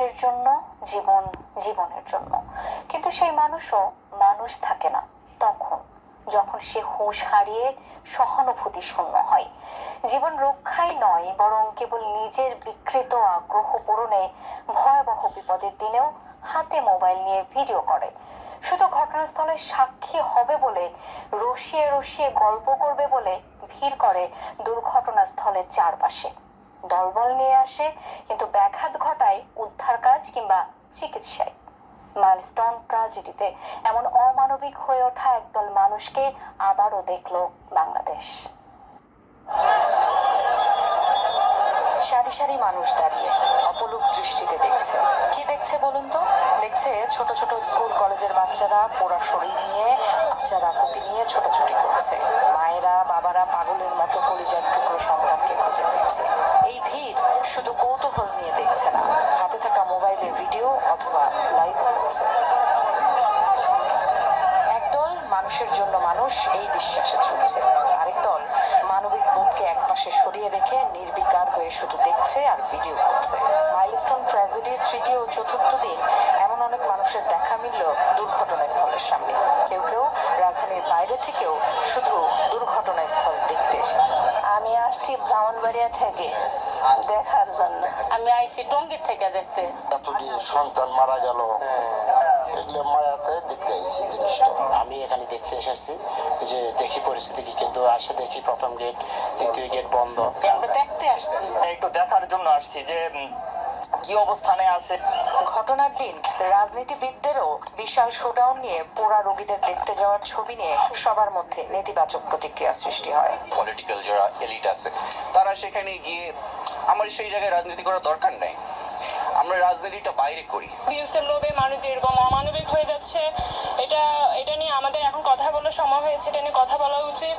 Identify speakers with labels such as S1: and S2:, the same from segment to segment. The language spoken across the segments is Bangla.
S1: মানুষের জন্য, জীবন, জীবনের জন্য। কিন্তু সেই মানুষও মানুষ থাকে না তখন, যখন সে হুঁশ হারিয়ে সহানুভূতি শূন্য হয়। জীবন রক্ষাই নয়, বরং কেবল নিজের বিকৃত আগ্রহ পূরণে ভয়াবহ বিপদের দিনেও হাতে মোবাইল নিয়ে ভিডিও করে। শুধু ঘটনাস্থলে সাক্ষী হবে বলে, রসিয়ে রসিয়ে গল্প করবে বলে ভিড় করে দুর্ঘটনাস্থলের চারপাশে। দলবল নিয়ে আসে, কিন্তু ব্যাঘাত ঘটায় উদ্ধার কাজ কিংবা চিকিৎসায়। মাইলস্টোন ট্রাজেডিতে এমন অমানবিক হয়ে ওঠা একদল মানুষকে আবারও দেখল বাংলাদেশ।
S2: সারি সারি মানুষ দাঁড়িয়ে অপলক দৃষ্টিতে দেখছে। কি দেখছে বলুন তো? দেখছে ছোট ছোট স্কুল কলেজের বাচ্চারা পোড়া শরীর নিয়ে, বাচ্চারা কুতি নিয়ে ছোটাছুটি করছে। মায়েরা, বাবারা পাগলের মতো কলিজার টুকরো সন্তানকে মানুষের জন্য মানুষ এই বিশ্বাসে চলছে আরেক দল মানবিক বোধকে একপাশে সরিয়ে রেখে নির্বিকার হয়ে শুধু দেখছে আর ভিডিও করছে। মাইলস্টোন ট্র্যাজেডির তৃতীয় ও চতুর্থ দিন এমন অনেক মানুষের দেখা মিলল দুর্ঘটনাস্থলের সামনে। কেউ কেউ রাজধানীর বাইরে থেকেও শুধু দুর্ঘটনাস্থল দেখতে এসেছে।
S3: আমি আসছি ব্রাহ্মণবাড়িয়া থেকে দেখার জন্য।
S4: আমি আইসি টঙ্গির থেকে দেখতে।
S5: এতটি সন্তান মারা গেল। এগুলো মায়াতে দেখতে আইছি জিনিসটা।
S6: আমি এখানে দেখতে এসেছি যে দেখি পরিস্থিতি কি কিন্তু আসে দেখি প্রথম গেট দ্বিতীয় গেট বন্ধ।
S4: দেখতে আসছি।
S7: একটু দেখার জন্য আসছি যে কি অবস্থানে আছে।
S2: ঘটনার দিন রাজনীতিবিদদেরও বিশাল শোডাউন নিয়ে পোড়া রোগীদের দেখতে যাওয়ার ছবি নিয়ে সবার মধ্যে নেতিবাচক প্রতিক্রিয়া সৃষ্টি হয়।
S8: পলিটিক্যাল যারা এলিট আছে তারা সেখানে গিয়ে আমার সেই জায়গায় রাজনীতি করার দরকার নেই। আমরা রাজনীতিটা বাইরে করি।
S4: ভিউসের লোভে মানুষ এরকম অমানবিক হয়ে যাচ্ছে, এটা এটা নিয়ে আমাদের এখন কথা বলার সময় হয়েছে, এটা নিয়ে কথা বলা উচিত।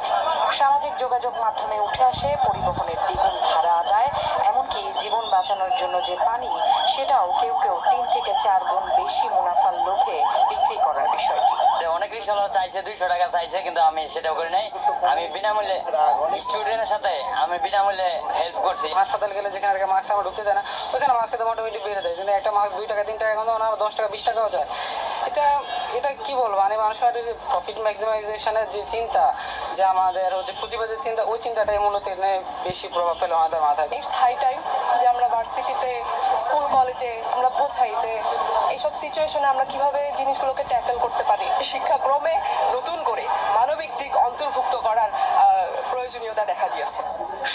S2: সামাজিক যোগাযোগ মাধ্যমে উঠে আসে, পরিবহনের দ্বিগুণ ভাড়া আদায়, এমনকি জীবন বাঁচানোর জন্য যে পানি, সেটাও কেউ কেউ তিন থেকে চার গুণ বেশি মুনাফার লোভে বিক্রি করার বিষয়টি
S7: অনেক রিক্সাওয়ালা চাইছে, দুইশো টাকা চাইছে, কিন্তু আমি সেটা করি নাই। আমি বিনামূল্যে স্টুডেন্টের সাথে আমি বিনামূল্যে হেল্প করছি।
S9: হাসপাতাল গেলে যেখানে আর মাস্ক আমার ঢুকতে দেয় না, ওইখানে মাস্ক তো মোটামুটি বেড়ে দেয়। কিন্তু একটা মাস্ক দুই টাকা, তিন টাকা কিন্তু না, দশ টাকা, বিশ টাকাও যায় এটা এটা কি বলব? মানে মানুষের প্রফিট ম্যাক্সিমাইজেশনের যে চিন্তা যে আমাদের হচ্ছে পুঁজিবাদের চিন্তা ওই চিন্তাটাই মূলত বেশি প্রভাব ফেলে আমাদের মাথায়।
S10: ইটস হাই টাইম যে আমরা ভার্সিটিতে স্কুল কলেজে আমরা বোঝাই যে এইসব সিচুয়েশনে আমরা কীভাবে জিনিসগুলোকে ট্যাকেল করতে পারি।
S11: শিক্ষাক্রমে নতুন করে মানবিক দিক অন্তর্ভুক্ত আহ, প্রয়োজনীয়তা দেখা দিয়েছে।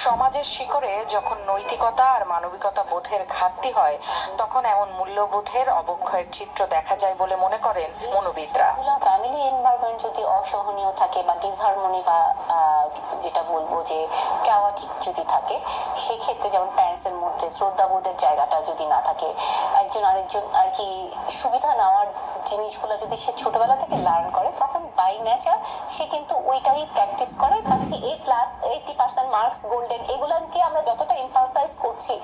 S2: সমাজের শিকড়ে যখন নৈতিকতা আর মানবিকতা বোধের ঘাটতি হয়, তখন এমন মূল্যবোধের অবক্ষয়ের চিত্র দেখা যায় বলে মনে করেন মনোবিদরা।
S1: ফ্যামিলি এনভায়রনমেন্ট যদি অসহনীয় থাকে বা ডিসহারমোনি বা যেটা বলব যে কেওয়া ঠিক যদি থাকে, সেক্ষেত্রে যেমন প্যারেন্টসের মধ্যে শ্রদ্ধাবোধের জায়গাটা যদি না থাকে, একজন আরেকজন, আর কি সুবিধা নেওয়ার জিনিসগুলো যদি সে ছোটবেলা থেকে লার্ন বাই নেচার সে কিন্তু ওইটাই প্র্যাকটিস করে পাচ্ছি A plus eighty percent marks golden এগুলোকে আমরা যতটা এম্পাসাইজ করছি,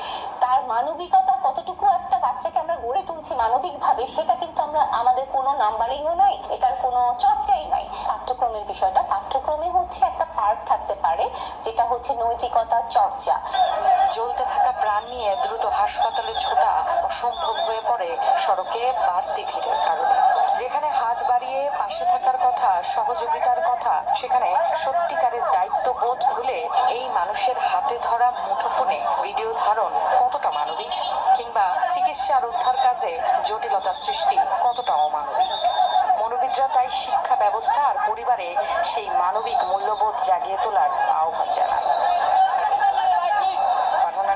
S1: তার মানবিকতা কতটুকু একটা বাচ্চাকে আমরা গড়ে তুলছি মানবিকভাবে, সেটা কিন্তু আমরা, আমাদের কোনো নাম্বারিংও নাই, এটার কোনো চর্চাই নাই। পাঠ্যক্রমের বিষয়টা, পাঠ্যক্রমে হচ্ছে একটা পার্ট থাকতে পারে, যেটা হচ্ছে নৈতিকতার চর্চা।
S2: জ্বলতে থাকা প্রাণ নিয়ে দ্রুত কথা। সেখানে সত্যিকারের দায়িত্ববোধ ভুলে এই মানুষের হাতে ধরা মুঠোফোনে ভিডিও ধারণ কতটা মানবিক? কিংবা চিকিৎসা আর উদ্ধার কাজে জটিলতা সৃষ্টি কতটা অমানবিক? মনোবিদরা তাই শিক্ষা ব্যবস্থা আর পরিবারে সেই মানবিক মূল্যবোধ জাগিয়ে তোলার আহ্বান জানান। পাঠানা